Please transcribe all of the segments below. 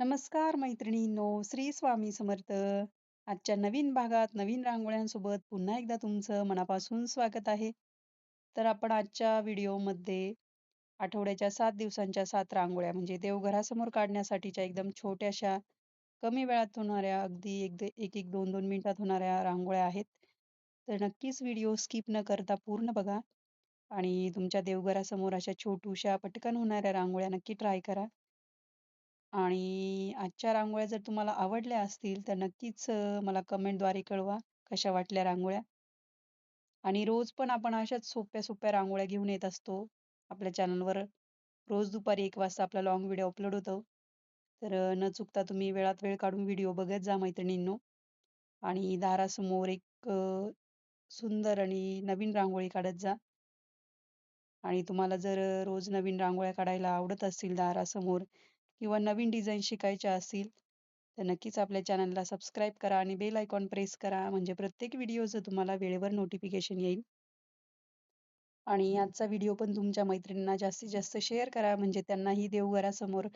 नमस्कार मैत्रिणींनो, श्री स्वामी समर्थ. आजच्या नवीन भागात नवीन रांगोळ्यांसोबत पुन्हा एकदा तुमचं मनापासून स्वागत आहे. तर आपण आजच्या व्हिडिओमध्ये आठवड्याच्या सात दिवसांच्या सात रांगोळ्या म्हणजे देवघरासमोर काढण्यासाठीच्या एकदम छोट्याशा, कमी वेळात होणाऱ्या, अगदी एक एक एक दोन दोन मिनिटात होणाऱ्या रांगोळ्या आहेत. तर नक्कीच व्हिडिओ स्किप न करता पूर्ण बघा आणि तुमच्या देवघरासमोर अशा छोटूशा पटकन होणाऱ्या रांगोळ्या नक्की ट्राय करा. आणि आजच्या रांगोळ्या जर तुम्हाला आवडल्या असतील तर नक्कीच मला कमेंटद्वारे कळवा कशा वाटल्या रांगोळ्या. आणि रोज पण आपण अशाच सोप्या सोप्या रांगोळ्या घेऊन येत असतो आपल्या चॅनलवर. रोज दुपारी एक वाजता आपला लॉंग व्हिडिओ अपलोड होतो. तर न चुकता तुम्ही वेळात वेळ काढून व्हिडिओ बघत जा मैत्रिणींनो. आणि दारासमोर एक सुंदर आणि नवीन रांगोळी काढत जा. आणि तुम्हाला जर रोज नवीन रांगोळ्या काढायला आवडत असतील दारासमोर किंवा नवीन डिझाईन शिकायच्या असतील तर नक्कीच आपल्या चॅनलला सबस्क्राईब करा आणि बेल आयकॉन प्रेस करा म्हणजे प्रत्येक व्हिडिओचं तुम्हाला वेळेवर नोटिफिकेशन येईल. आणि आजचा व्हिडिओ पण तुमच्या मैत्रिणींना जास्तीत जास्त शेअर करा म्हणजे त्यांनाही देवघरासमोर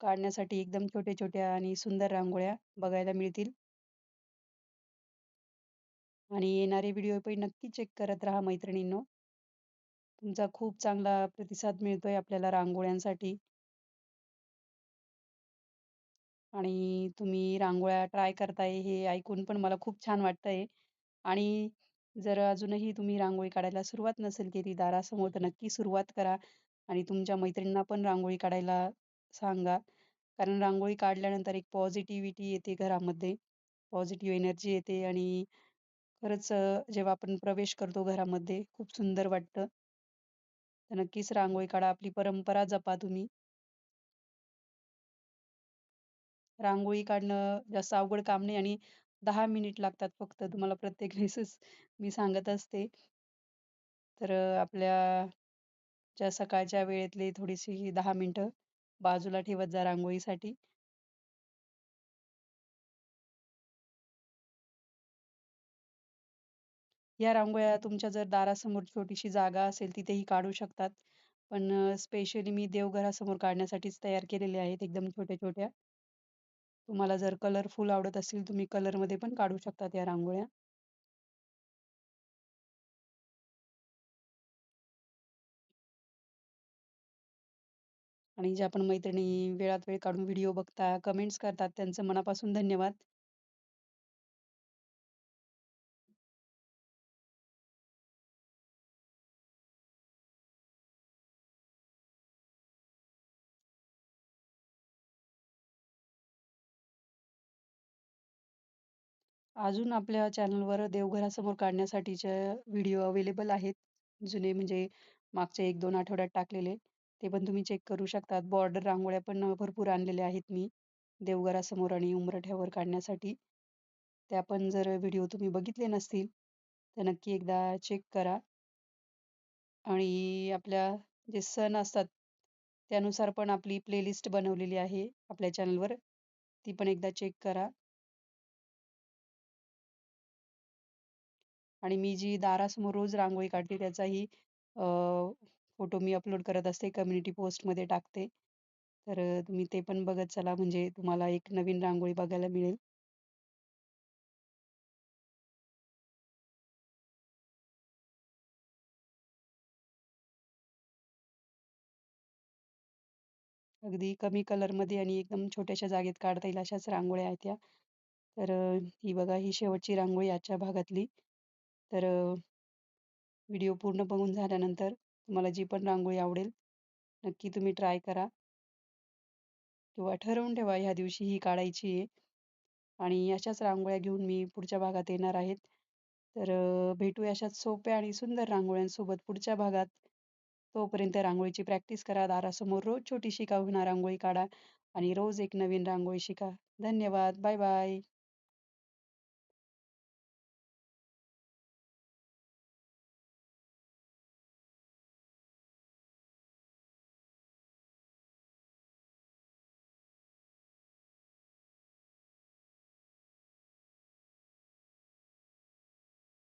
काढण्यासाठी एकदम छोट्या छोट्या आणि सुंदर रांगोळ्या बघायला मिळतील. आणि येणारे व्हिडिओ पण नक्की चेक करत राहा मैत्रिणींनो. तुमचा खूप चांगला प्रतिसाद मिळतोय आपल्याला रांगोळ्यांसाठी. आणि तुम्ही रांगोळ्या ट्राय करताय हे ऐकून पण मला खूप छान वाटतंय. आणि जर अजूनही तुम्ही रांगोळी काढायला सुरुवात नसेल केली दारासमोर तर नक्की सुरुवात करा आणि तुमच्या मैत्रिणींना पण रांगोळी काढायला सांगा. कारण रांगोळी काढल्यानंतर एक पॉझिटिव्हिटी येते घरामध्ये. पॉझिटिव्ह एनर्जी येते आणि खरंच जेव्हा आपण प्रवेश करतो घरामध्ये खूप सुंदर वाटतं. तर नक्कीच रांगोळी काढा आपली परंपरा जपा तुम्ही. रांगोळी काढणं जास्त अवघड काम नाही आणि दहा मिनिट लागतात फक्त तुम्हाला प्रत्येक वेळेसच मी सांगत असते. तर आपल्या ज्या सकाळच्या वेळेतली थोडीशी दहा मिनिटं बाजूला ठेवत जा रांगोळीसाठी. या रांगोळ्या तुमच्या जर दारासमोर छोटीशी जागा असेल तिथेही काढू शकतात. पण स्पेशली मी देवघरासमोर काढण्यासाठीच तयार केलेल्या आहेत एकदम छोट्या छोट्या तुम्हाला जर कलरफुल आवडत असेल तुम्ही कलरमध्ये पण काढू शकतात या रांगोळ्या. आणि ज्या पण मैत्रिणी वेळात वेळ काढून व्हिडिओ बघता कमेंट्स करतात त्यांचं मनापासून धन्यवाद. अजून आपल्या चॅनलवर देवघरासमोर काढण्यासाठीचे व्हिडिओ अवेलेबल आहेत. जुने म्हणजे मागच्या एक दोन आठवड्यात टाकलेले. ते पण तुम्ही चेक करू शकतात. बॉर्डर रांगोळ्या पण भरपूर आणलेल्या आहेत मी. देवघरासमोर आणि उमरठ्यावर काढण्यासाठी. त्या पण जर व्हिडिओ तुम्ही बघितले नसतील तर नक्की एकदा चेक करा. आणि आपल्या जे सण असतात त्यानुसार पण आपली प्लेलिस्ट बनवलेली आहे आपल्या चॅनलवर. ती पण एकदा चेक करा. आणि मी जी दारासमोर रोज रांगोळी काढते त्याचाही फोटो मी अपलोड करत असते कम्युनिटी पोस्टमध्ये टाकते. तर तुम्ही ते पण बघत चला म्हणजे तुम्हाला एक नवीन रांगोळी बघायला मिळेल. अगदी कमी कलरमध्ये आणि एकदम छोट्याशा जागेत काढता येईल अशाच रांगोळ्या आहेत त्या तर ही बघा ही शेवटची रांगोळी आजच्या भागातली. तर व्हिडिओ पूर्ण बघून झाल्यानंतर तुम्हाला जी पण रांगोळी आवडेल नक्की तुम्ही ट्राय करा. किंवा ठरवून ठेवा ह्या दिवशी ही काढायची आहे. आणि अशाच रांगोळ्या घेऊन मी पुढच्या भागात येणार आहेत. तर भेटू अशाच सोप्या आणि सुंदर रांगोळ्यांसोबत पुढच्या भागात. तोपर्यंत रांगोळीची प्रॅक्टिस करा दारासमोर रोज छोटीशी का होणार रांगोळी काढा आणि रोज एक नवीन रांगोळी शिका. धन्यवाद बाय बाय